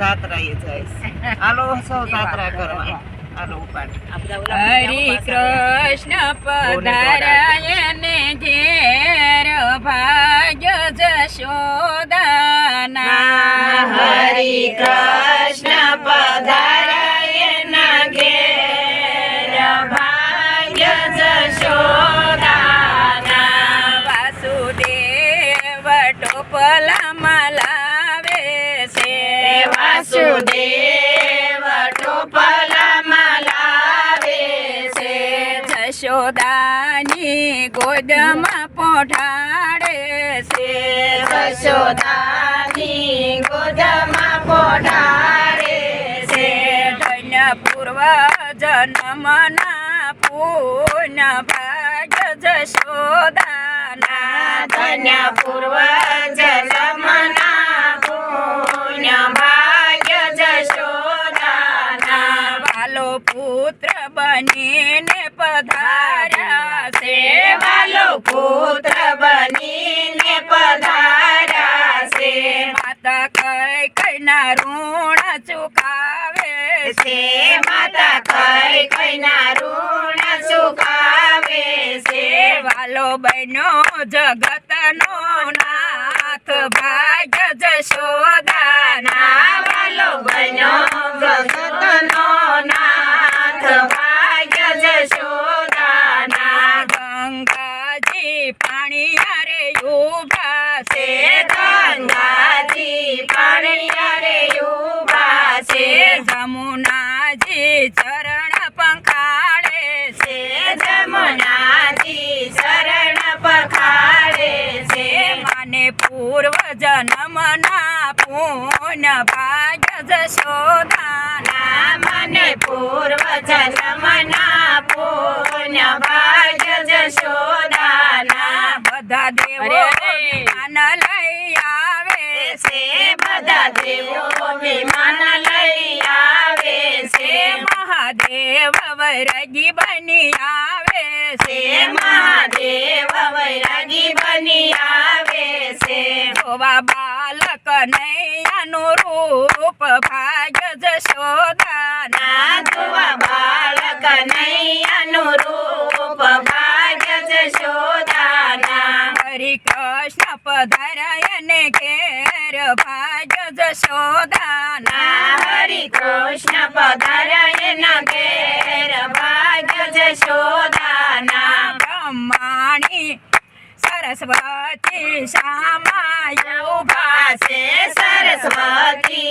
જાત્રાએ જાય હાલો સૌ જાત્રા કરવા. હાલો ઉપાડ. હરી કૃષ્ણ પધારાય. વાસુદેવ ટોપલામાં લાવે છે. જશોદાની ગોદમાં પોઢાડે છે. જશોદાની ગોદમાં પોઢાડે છે. ધન્ય પૂર્વ જન્મના પૂર્ણ ભાગ્ય જશોદાના. ધન્ય પૂર્વ જન્મના પુત્ર બનીને પધાર્યા. છે વાલો પુત્ર બનીને પધાર્યા. છે માતા કઈ કઈના ઋણ ચુકાવે છે. માતા કઈ કઈના ઋણ ચુકાવે છે. વાલો બહેનો જગતનો નાથ. ભાગ્ય જશોદાના જમુનાજી ચરણ પંખાળે છે. જમુનાજી શરણ પખાડે છે. મને પૂર્વ જન્મના પુણ્ય ભાગ્ય જશોદાના મને પૂર્વ જન્મના પુણ્ય ભાગ્ય જશોદાના બધા દેવો વિમાન લઈ આવે છે બધા દેવો વિમાન લઈ મહાદેવ વૈરાગી બની આવે છે. મહાદેવ વૈરાગી બની આવે છે. ગોવા બાલક નૈયાનું રૂપ ભાગ્ય જશોદાના ના જોવા બાળક નૈયાનું રૂપ ભાગ્ય જશોદાના હરિ કૃષ્ણ પધારાયને ઘેર ભાગ્ય જશોદાના હરિ કૃષ્ણ પધારાય ન ઘેર ભાગ્ય જશોદાના બ્રહ્માણી સરસ્વતી શામાયો છે સરસ્વતી.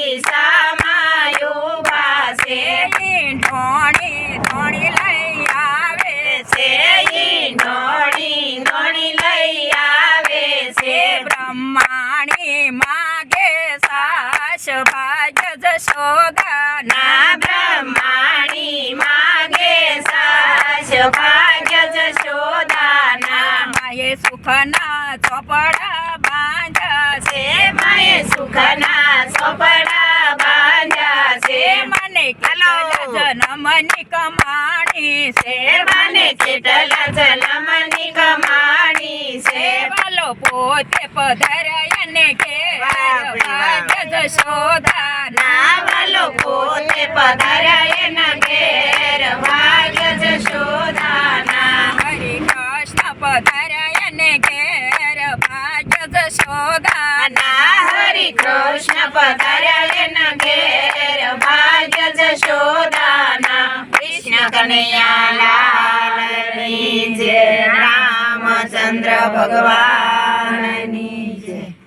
ભાગ્ય જશોદાના ના બ્રહ્માણી માગે સાસ ભાગ્ય જશોદાના માએ સુખના ચોપડા બાંધ્યા છે છે માએ સુખના ચોપડા બાંધ્યા છે. મને. કેટલા જન્મની કમાણી છે મને કેટલા જન્મની કમાણી છે. વાલો પોતે પધાર્યા ને કે. ભાગ્ય જશોદાના નાવલો પોતે પધાર્યા ને ઘેર ભાગ્ય જશોદાના હરી કૃષ્ણ પધાર્યા ને ઘેર ભાગ્ય જશોદાના ના હરિ કૃષ્ણ પધાર્યા ને ઘેર ભાગ્ય જશોદાના કૃષ્ણ કનૈયા લાલ જય રામચંદ્ર ભગવાન Amen.